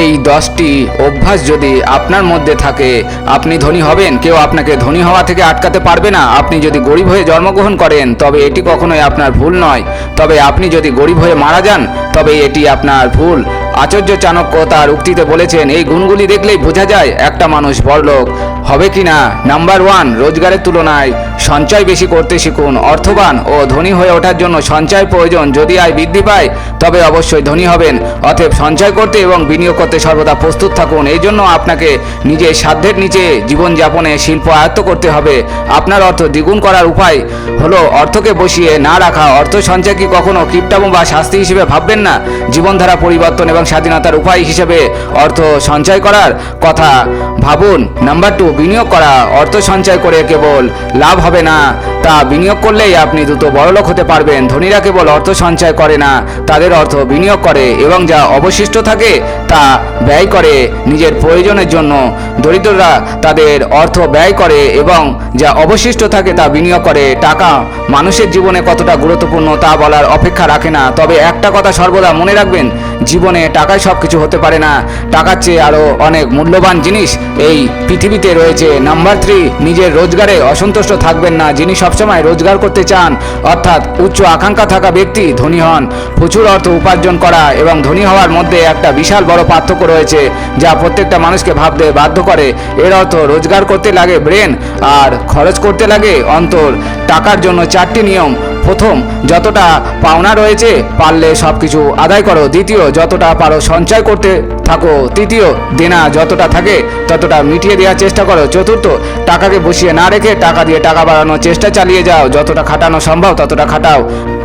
এই দশটি অভ্যাস যদি আপনার মধ্যে থাকে, আপনি ধনী হবেন, কেউ আপনাকে ধনী হওয়া থেকে আটকাতে পারবে না। আপনি যদি গরিব হয়ে জন্মগ্রহণ করেন, তবে এটি কখনোই আপনার ভুল নয়। তবে আপনি যদি গরিব হয়ে মারা যান, তবে এটি আপনার ভুল। আচার্য চাণক্য তার উক্তিতে বলেছেন, এই গুণগুলি দেখলেই বোঝা যায়, একটা মানুষ বড়লোক হবে কি না নাম্বার ওয়ান, রোজগারের তুলনায় সঞ্চয় বেশি করতে শিখুন। অর্থবান ও ধনী হয়ে ওঠার জন্য সঞ্চয় প্রয়োজন। যদি আয় বৃদ্ধি পায়, তবে অবশ্যই ধনী হবেন। অতএব সঞ্চয় করতে এবং বিনিয়োগ করতে সর্বদা প্রস্তুত থাকুন। এই জন্য আপনাকে নিজের সাধ্যের নিচে জীবনযাপনে শিল্প আয়ত্ত করতে হবে। আপনার অর্থ দ্বিগুণ করার উপায় হলো অর্থকে বসিয়ে না রাখা। অর্থ সঞ্চয় কি কখনো কিপটামো বা শাস্তি হিসেবে ভাববেন না? জীবনধারা পরিবর্তন এবং স্বাধীনতার উপায় হিসেবে অর্থ সঞ্চয় করার কথা ভাবুন। নাম্বার টু, বিনিয়োগ করা। অর্থ সঞ্চয় করে কেবল লাভ হবে না। তা বিনিয়োগ করলেই আপনি দ্রুত বড়লোক হতে পারবেন। ধনীরা কেবল অর্থ সঞ্চয় করে না, তাদের অর্থ বিনিয়োগ করে এবং যা অবশিষ্ট থাকে তা ব্যয় করে নিজের প্রয়োজনের জন্য। দরিদ্ররা তাদের অর্থ ব্যয় করে এবং যা অবশিষ্ট থাকে তা বিনিয়োগ করে। টাকা মানুষের জীবনে কতটা গুরুত্বপূর্ণ তা বলার অপেক্ষা রাখে না। তবে একটা কথা সর্বদা মনে রাখবেন, জীবনে টাকায় সব কিছু হতে পারে না। টাকার চেয়ে আরও অনেক মূল্যবান জিনিস এই পৃথিবীতে রয়েছে। নাম্বার থ্রি, নিজের রোজগারে অসন্তুষ্ট থাকবেন না, যিনি সবসময় রোজগার করতে চান, অর্থাৎ উচ্চ আকাঙ্ক্ষা থাকা ব্যক্তি ধনী হন। প্রচুর অর্থ উপার্জন করা এবং ধনী হওয়ার মধ্যে একটা বিশাল বড় পার্থক্য রয়েছে, যা প্রত্যেকটা মানুষকে ভাবতে বাধ্য করে। এর অর্থ রোজগার করতে লাগে ব্রেন, আর খরচ করতে লাগে অন্তর। টাকার জন্য চারটি নিয়ম প্রথম, যতটা পাওনা রয়েছে পারলে সব কিছু আদায় করো। দ্বিতীয়, যতটা পারো সঞ্চয় করতে থাকো। তৃতীয়, দেনা যতটা থাকে ততটা মিটিয়ে দেওয়ার চেষ্টা করো। চতুর্থ, টাকাকে বসিয়ে না রেখে টাকা দিয়ে টাকা বাড়ানোর চেষ্টা চালিয়ে যাও। যতটা খাটানো সম্ভব ততটা খাটাও।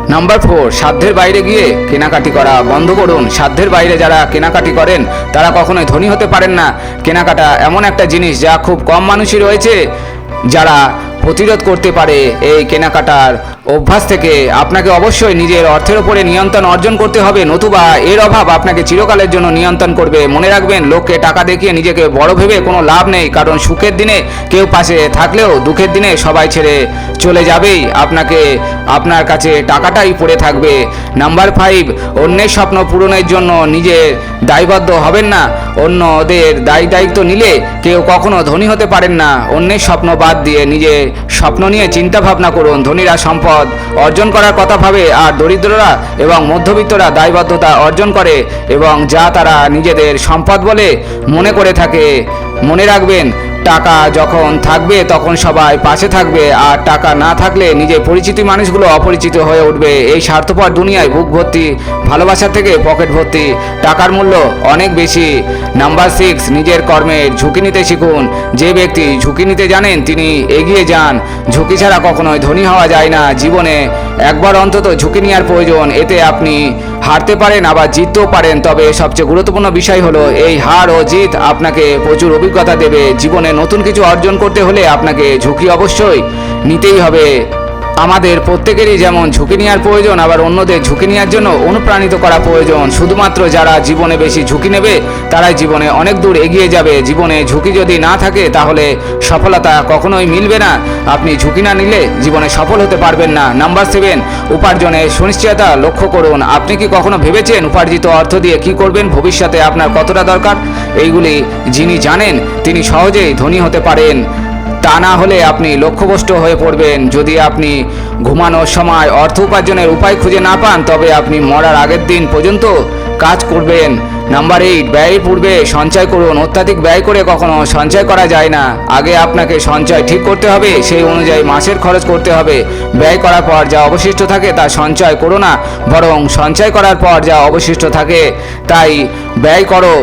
নাম্বার ফোর সাধ্যের বাইরে গিয়ে কেনাকাটি করা বন্ধ করুন। সাধ্যের বাইরে যারা কেনাকাটি করেন, তারা কখনোই ধনী হতে পারেন না। কেনাকাটা এমন একটা জিনিস যা খুব কম মানুষই রয়েছে, যারা প্রতিরোধ করতে পারে এই কেনাকাটার অভ্যাস থেকে। আপনাকে অবশ্যই নিজের অর্থের উপরে নিয়ন্ত্রণ অর্জন করতে হবে। নতুবা এর অভাব আপনাকে চিরকালের জন্য নিয়ন্ত্রণ করবে। মনে রাখবেন, লোককে টাকা দেখিয়ে নিজেকে বড় ভেবে কোনো লাভ নেই, কারণ সুখের দিনে কেউ পাশে থাকলেও দুঃখের দিনে সবাই ছেড়ে চলে যাবেই। আপনাকে, আপনার কাছে টাকাটাই পড়ে থাকবে। নাম্বার ফাইভ, অন্যের স্বপ্ন পূরণের জন্য নিজের দায়বদ্ধ হবেন না। অন্যদের দায়ী দায়িত্ব নিলে কেউ কখনো ধনী হতে পারেন না। অন্যের স্বপ্ন বাদ দিয়ে নিজে স্বপ্ন নিয়ে চিন্তা ভাবনা করুন, ধনীরা সম্পদ অর্জন করার কথা ভাবে আর দরিদ্ররা এবং মধ্যবিত্তরা দায়বদ্ধতা অর্জন করে এবং যা তারা নিজেদের সম্পদ বলে মনে করে থাকে। মনে রাখবেন টাকা যখন থাকবে, তখন সবাই পাশে থাকবে। আর টাকা না থাকলে নিজের পরিচিত মানুষগুলো অপরিচিত হয়ে উঠবে। এই স্বার্থপর দুনিয়ায় বুক ভর্তি, ভালোবাসা থেকে পকেট ভর্তি, টাকার মূল্য অনেক বেশি। নাম্বার সিক্স নিজের কর্মের ঝুঁকি নিতে শিখুন। যে ব্যক্তি ঝুঁকি নিতে জানেন, তিনি এগিয়ে যান। ঝুঁকি ছাড়া কখনোই ধনী হওয়া যায় না। জীবনে একবার অন্তত ঝুঁকি নেওয়ার প্রয়োজন। এতে আপনি হারতে পারেন, আবার জিততেও পারেন। তবে সবচেয়ে গুরুত্বপূর্ণ বিষয় হলো, এই হার ও জিত আপনাকে প্রচুর অভিজ্ঞতা দেবে। জীবনে নতুন কিছু অর্জন করতে হলে আপনাকে ঝুঁকি অবশ্যই নিতেই হবে। আমাদের প্রত্যেকেরই যেমন ঝুঁকি নেওয়ার প্রয়োজন, আবার অন্যদের ঝুঁকি নেওয়ার জন্য অনুপ্রাণিত করা প্রয়োজন। শুধুমাত্র যারা জীবনে বেশি ঝুঁকি নেবে, তারাই জীবনে অনেক দূর এগিয়ে যাবে। জীবনে ঝুঁকি যদি না থাকে, তাহলে সফলতা কখনোই মিলবে না। আপনি ঝুঁকি না নিলে জীবনে সফল হতে পারবেন না। নাম্বার সেভেন, উপার্জনের সুনিশ্চয়তা লক্ষ্য করুন। আপনি কি কখনো ভেবেছেন উপার্জিত অর্থ দিয়ে কি করবেন? ভবিষ্যতে আপনার কতটা দরকার? এইগুলি যিনি জানেন, তিনি সহজেই ধনী হতে পারেন। তা না হলে আপনি লক্ষ্যভ্রষ্ট হয়ে পড়বেন। যদি আপনি ঘুমানোর সময় অর্থ উপার্জনের উপায় খুঁজে না পান, তবে আপনি মরার আগের দিন পর্যন্ত কাজ করবেন। নাম্বার এইট, ব্যয়ের পূর্বে সঞ্চয় করুন। অত্যাধিক ব্যয় করে কখনো সঞ্চয় করা যায় না। আগে আপনাকে সঞ্চয় ঠিক করতে হবে, সেই অনুযায়ী মাসের খরচ করতে হবে। ব্যয় করার পর যা অবশিষ্ট থাকে তা সঞ্চয় করো না, বরং সঞ্চয় করার পর যা অবশিষ্ট থাকে, তাই ব্যয় করো।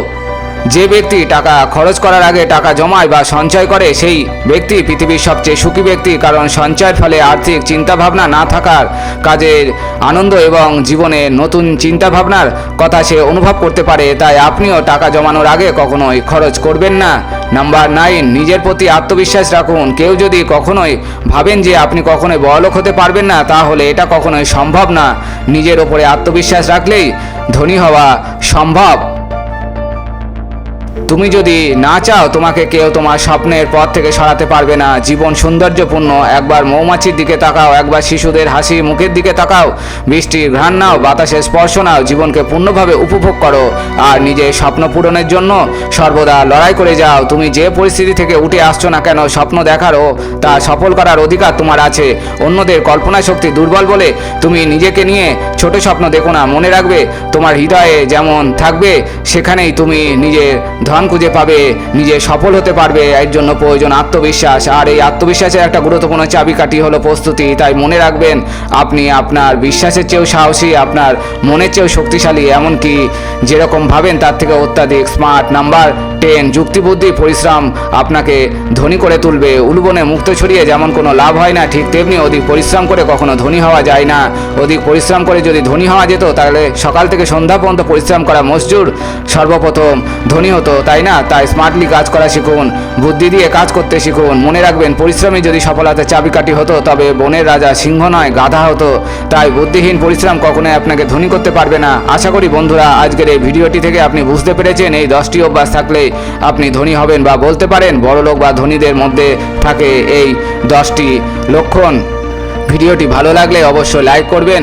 যে ব্যক্তি টাকা খরচ করার আগে টাকা জমায় বা সঞ্চয় করে, সেই ব্যক্তি পৃথিবীর সবচেয়ে সুখী ব্যক্তি। কারণ সঞ্চয়ের ফলে আর্থিক চিন্তাভাবনা না থাকার কাজের আনন্দ এবং জীবনে নতুন চিন্তাভাবনার কথা সে অনুভব করতে পারে। তাই আপনিও টাকা জমানোর আগে কখনোই খরচ করবেন না। নাম্বার নাইন, নিজের প্রতি আত্মবিশ্বাস রাখুন। কেউ যদি কখনোই ভাবেন যে আপনি কখনোই বড়লোক হতে পারবেন না, তাহলে এটা কখনোই সম্ভব না। নিজের ওপরে আত্মবিশ্বাস রাখলেই ধনী হওয়া সম্ভব। তুমি যদি না চাও, তোমাকে কেউ তোমার স্বপ্নের পথ থেকে সরাতে পারবে না। জীবন সৌন্দর্যপূর্ণ। একবার মৌমাছির দিকে তাকাও, একবার শিশুদের হাসি মুখের দিকে তাকাও। বৃষ্টির ঘ্রাণ নাও, বাতাসের স্পর্শ নাও, জীবনকে পূর্ণভাবে উপভোগ করো। আর নিজের স্বপ্ন পূরণের জন্য সর্বদা লড়াই করে যাও। তুমি যে পরিস্থিতি থেকে উঠে আসছো না কেন, স্বপ্ন দেখারও তা সফল করার অধিকার তোমার আছে। অন্যদের কল্পনা শক্তি দুর্বল বলে তুমি নিজেকে নিয়ে ছোট স্বপ্ন দেখো না। মনে রাখবে, তোমার হৃদয়ে যেমন থাকবে, সেখানেই তুমি নিজের ধন খুঁজে পাবে, নিজে সফল হতে পারবে, এর জন্য প্রয়োজন আত্মবিশ্বাস। আর এই আত্মবিশ্বাসের একটা গুরুত্বপূর্ণ চাবিকাঠি হলো প্রস্তুতি। তাই মনে রাখবেন, আপনি আপনার বিশ্বাসের চেয়েও সাহসী, আপনার মনের চেয়েও শক্তিশালী, এমনকি যেরকম ভাবেন তার থেকে অত্যাধিক স্মার্ট নাম্বার টেন যুক্তিবুদ্ধি পরিশ্রম আপনাকে ধনী করে তুলবে। উলবনে মুক্ত ছড়িয়ে যেমন কোনো লাভ হয় না, ঠিক তেমনি অধিক পরিশ্রম করে কখনো ধনী হওয়া যায় না। অধিক পরিশ্রম করে যদি ধনী হওয়া যেত, তাহলে সকাল থেকে সন্ধ্যা পর্যন্ত পরিশ্রম করা মজদুর। সর্বপ্রথম ধনী হতো তাই না? তাই স্মার্টলি কাজ করা শিখুন, বুদ্ধি দিয়ে কাজ করতে শিখুন। মনে রাখবেন, পরিশ্রমই যদি সফলতার চাবিকাঠি হতো, তবে বনের রাজা সিংহ নয়, গাধা হতো। তাই বুদ্ধিহীন পরিশ্রম কখনোই আপনাকে ধনী করতে পারবে না। আশা করি বন্ধুরা, আজকের এই ভিডিওটি থেকে আপনি বুঝতে পেরেছেন, এই দশটি অভ্যাস থাকলে আপনি ধনী হবেন বা বলতে পারেন বড়লোক বা ধনীদের মধ্যে থাকে এই দশটি লক্ষণ। ভিডিওটি ভালো লাগলে অবশ্যই লাইক করবেন